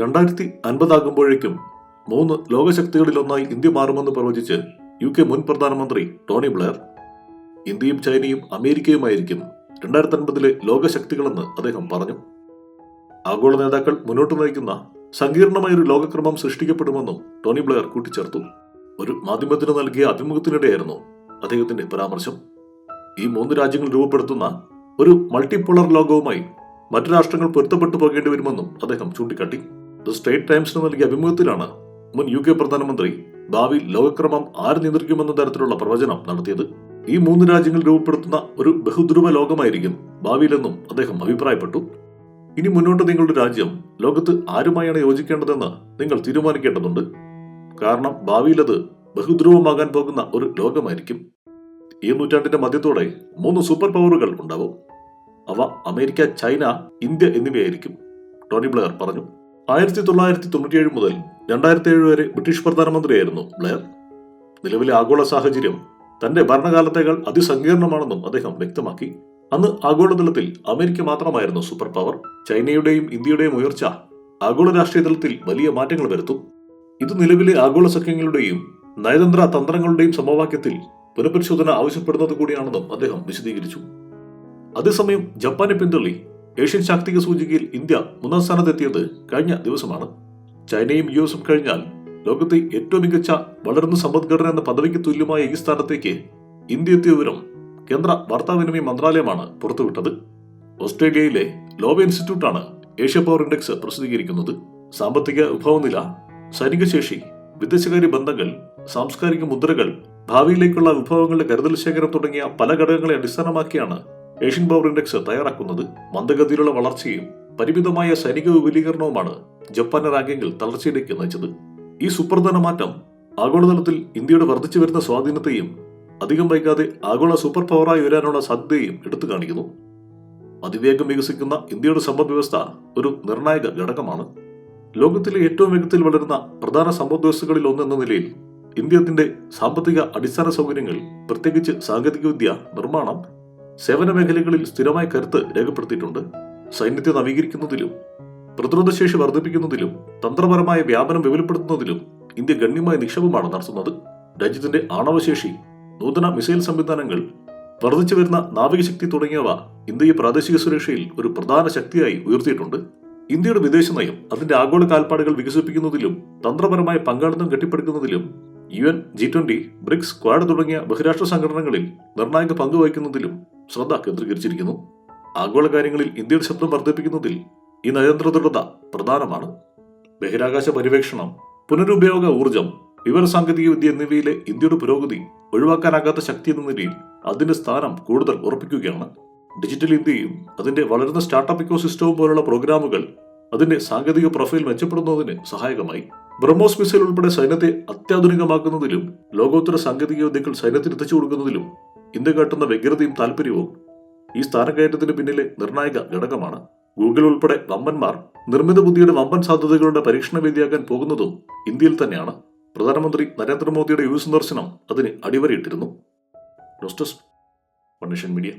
രണ്ടായിരത്തി അൻപതാകുമ്പോഴേക്കും മൂന്ന് ലോകശക്തികളിലൊന്നായി ഇന്ത്യ മാറുമെന്ന് പ്രവചിച്ച് യു കെ മുൻ പ്രധാനമന്ത്രി ടോണി ബ്ലെയർ. ഇന്ത്യയും ചൈനയും അമേരിക്കയുമായിരിക്കും രണ്ടായിരത്തി അൻപതിലെ ലോകശക്തികളെന്ന് അദ്ദേഹം പറഞ്ഞു. ആഗോള നേതാക്കൾ മുന്നോട്ട് നയിക്കുന്ന സങ്കീർണമായൊരു ലോകക്രമം സൃഷ്ടിക്കപ്പെടുമെന്നും ടോണി ബ്ലെയർ കൂട്ടിച്ചേർത്തു. ഒരു മാധ്യമത്തിന് നൽകിയ അഭിമുഖത്തിനിടെയായിരുന്നു അദ്ദേഹത്തിന്റെ പരാമർശം. ഈ മൂന്ന് രാജ്യങ്ങൾ രൂപപ്പെടുത്തുന്ന ഒരു മൾട്ടിപോളർ ലോകവുമായി മറ്റു രാഷ്ട്രങ്ങൾ പൊരുത്തപ്പെട്ടു പോകേണ്ടി വരുമെന്നും അദ്ദേഹം ചൂണ്ടിക്കാട്ടി. ദ സ്റ്റേറ്റ് ടൈംസിന് നൽകിയ അഭിമുഖത്തിലാണ് മുൻ യു കെ പ്രധാനമന്ത്രി ഭാവി ലോകക്രമം ആര് നിയന്ത്രിക്കുമെന്ന തരത്തിലുള്ള പ്രവചനം നടത്തിയത്. ഈ മൂന്ന് രാജ്യങ്ങൾ രൂപപ്പെടുത്തുന്ന ഒരു ബഹുദ്രുവ ലോകമായിരിക്കും ഭാവിയിലെന്നും അദ്ദേഹം അഭിപ്രായപ്പെട്ടു. ഇനി മുന്നോട്ട് നിങ്ങളുടെ രാജ്യം ലോകത്ത് ആരുമായാണ് യോജിക്കേണ്ടതെന്ന് നിങ്ങൾ തീരുമാനിക്കേണ്ടതുണ്ട്. കാരണം ഭാവിയിലത് ബഹുദ്രുവമാകാൻ പോകുന്ന ഒരു ലോകമായിരിക്കും. ഈ നൂറ്റാണ്ടിന്റെ മധ്യത്തോടെ മൂന്ന് സൂപ്പർ പവറുകൾ ഉണ്ടാവും. അവ അമേരിക്ക ചൈന ഇന്ത്യ എന്നിവയായിരിക്കും. ടോണി ബ്ലെയർ പറഞ്ഞു. ആയിരത്തി തൊള്ളായിരത്തി തൊണ്ണൂറ്റിയേഴ് മുതൽ രണ്ടായിരത്തി ഏഴ് വരെ ബ്രിട്ടീഷ് പ്രധാനമന്ത്രിയായിരുന്നു ബ്ലെയർ. നിലവിലെ ആഗോള സാഹചര്യം തന്റെ ഭരണകാലത്തേക്കാൾ അതിസങ്കീർണമാണെന്നും അദ്ദേഹം വ്യക്തമാക്കി. അന്ന് ആഗോളതലത്തിൽ അമേരിക്ക മാത്രമായിരുന്നു സൂപ്പർ പവർ. ചൈനയുടെയും ഇന്ത്യയുടെയും ഉയർച്ച ആഗോള രാഷ്ട്രീയ തലത്തിൽ വലിയ മാറ്റങ്ങൾ വരുത്തും. ഇത് നിലവിലെ ആഗോള സഖ്യങ്ങളുടെയും നയതന്ത്ര തന്ത്രങ്ങളുടെയും സമവാക്യത്തിൽ പുനഃപരിശോധന ആവശ്യപ്പെടുന്നത് കൂടിയാണെന്നും അദ്ദേഹം വിശദീകരിച്ചു. അതേസമയം ജപ്പാനെ പിന്തള്ളി ഏഷ്യൻ ശാക്തിക സൂചികയിൽ ഇന്ത്യ മൂന്നാം സ്ഥാനത്തെത്തിയത് കഴിഞ്ഞ ദിവസമാണ്. ചൈനയും യു എസും കഴിഞ്ഞാൽ ലോകത്തെ ഏറ്റവും മികച്ച വളർന്ന സമ്പദ്ഘടന എന്ന പദവിക്ക് തുല്യമായ ഈ സ്ഥാനത്തേക്ക് ഇന്ത്യ എത്തിയ വിവരം കേന്ദ്ര വാർത്താവിനിമയ മന്ത്രാലയമാണ് പുറത്തുവിട്ടത്. ഓസ്ട്രേലിയയിലെ ലോവ ഇൻസ്റ്റിറ്റ്യൂട്ടാണ് ഏഷ്യ പവർ ഇൻഡെക്സ് പ്രസിദ്ധീകരിക്കുന്നത്. സാമ്പത്തിക വിഭവനില സൈനിക ശേഷി വിദേശകാര്യ ബന്ധങ്ങൾ സാംസ്കാരിക മുദ്രകൾ ഭാവിയിലേക്കുള്ള വിഭവങ്ങളുടെ കരുതൽ ശേഖരം തുടങ്ങിയ പല ഘടകങ്ങളെ അടിസ്ഥാനമാക്കിയാണ് ഏഷ്യൻ പവർ ഇൻഡെക്സ് തയ്യാറാക്കുന്നത് മന്ദഗതിയിലുള്ള വളർച്ചയും പരിമിതമായ സൈനിക വിപുലീകരണവുമാണ് ജപ്പാന്റെ റാങ്കിങ്ങിൽ തളർച്ചയിലേക്ക് നയിച്ചത്. ഈ സുപ്രധാന മാറ്റം ആഗോളതലത്തിൽ ഇന്ത്യയുടെ വർദ്ധിച്ചു വരുന്ന സ്വാധീനത്തെയും അധികം വൈകാതെ ആഗോള സൂപ്പർ പവറായി ഉയരാനുള്ള സാധ്യതയും എടുത്തു കാണിക്കുന്നു. അതിവേഗം വികസിക്കുന്ന ഇന്ത്യയുടെ സമ്പദ് വ്യവസ്ഥ ഒരു നിർണായക ഘടകമാണ്. ലോകത്തിലെ ഏറ്റവും വേഗത്തിൽ വളരുന്ന പ്രധാന സമ്പദ് വ്യവസ്ഥകളിൽ ഒന്നെന്ന നിലയിൽ ഇന്ത്യത്തിന്റെ സാമ്പത്തിക അടിസ്ഥാന സൗകര്യങ്ങൾ പ്രത്യേകിച്ച് സാങ്കേതികവിദ്യ നിർമ്മാണം സേവന മേഖലകളിൽ സ്ഥിരമായ കരുത്ത് രേഖപ്പെടുത്തിയിട്ടുണ്ട്. സൈന്യത്തെ നവീകരിക്കുന്നതിലും പ്രതിരോധശേഷി വർദ്ധിപ്പിക്കുന്നതിലും തന്ത്രപരമായ വ്യാപനം വിപുലപ്പെടുത്തുന്നതിലും ഇന്ത്യ ഗണ്യമായ നിക്ഷേപമാണ് നടത്തുന്നത്. രാജ്യത്തിന്റെ ആണവശേഷി നൂതന മിസൈൽ സംവിധാനങ്ങൾ വർദ്ധിച്ചു വരുന്ന നാവികശക്തി തുടങ്ങിയവ ഇന്ത്യയെ പ്രാദേശിക സുരക്ഷയിൽ ഒരു പ്രധാന ശക്തിയായി ഉയർത്തിയിട്ടുണ്ട്. ഇന്ത്യയുടെ വിദേശ നയം അതിന്റെ ആഗോള കാൽപ്പാടുകൾ വികസിപ്പിക്കുന്നതിലും തന്ത്രപരമായ പങ്കാളിത്തം കെട്ടിപ്പടുക്കുന്നതിലും U N G twenty BRICS Quad തുടങ്ങിയ ബഹിരാഷ്ട്ര സംഘടനകളിൽ നിർണായക പങ്ക് വഹിക്കുന്നതിലും ശ്രദ്ധ കേന്ദ്രീകരിച്ചിരിക്കുന്നു. ആഗോള കാര്യങ്ങളിൽ ഇന്ത്യയുടെ ശബ്ദം വർദ്ധിപ്പിക്കുന്നതിൽ ഈ നയതന്ത്ര ദൃഢത പ്രധാനമാണ്. ബഹിരാകാശ പര്യവേക്ഷണം പുനരുപയോഗ ഊർജം വിവര സാങ്കേതിക വിദ്യ എന്നിവയിലെ ഇന്ത്യയുടെ പുരോഗതി ഒഴിവാക്കാനാകാത്ത ശക്തി എന്ന നിലയിൽ അതിന്റെ സ്ഥാനം കൂടുതൽ ഉറപ്പിക്കുകയാണ്. ഡിജിറ്റൽ ഇന്ത്യയും അതിന്റെ വളരുന്ന സ്റ്റാർട്ടപ്പ് ഇക്കോസിസ്റ്റവും പോലുള്ള പ്രോഗ്രാമുകൾ അതിന്റെ സാങ്കേതിക പ്രൊഫൈൽ മെച്ചപ്പെടുന്നതിന് സഹായകമായി. ബ്രഹ്മോസ് മിസൈൽ ഉൾപ്പെടെ സൈന്യത്തെ അത്യാധുനികമാക്കുന്നതിലും ലോകോത്തര സാങ്കേതിക വിദ്യകൾ സൈന്യത്തിന് എത്തിച്ചു കൊടുക്കുന്നതിലും ഇന്ത്യ കേട്ടുന്ന വ്യഗ്രതയും താല്പര്യവും ഈ സ്ഥാനക്കയറ്റത്തിന് പിന്നിലെ നിർണായക ഘടകമാണ്. ഗൂഗിൾ ഉൾപ്പെടെ വമ്പന്മാർ നിർമ്മിത ബുദ്ധിയുടെ വമ്പൻ സാധ്യതകളുടെ പരീക്ഷണ വേദിയാകാൻ പോകുന്നതും ഇന്ത്യയിൽ തന്നെയാണ്. പ്രധാനമന്ത്രി നരേന്ദ്രമോദിയുടെ യു സന്ദർശനം അതിന് അടിവരയിട്ടിരുന്നു. News desk media.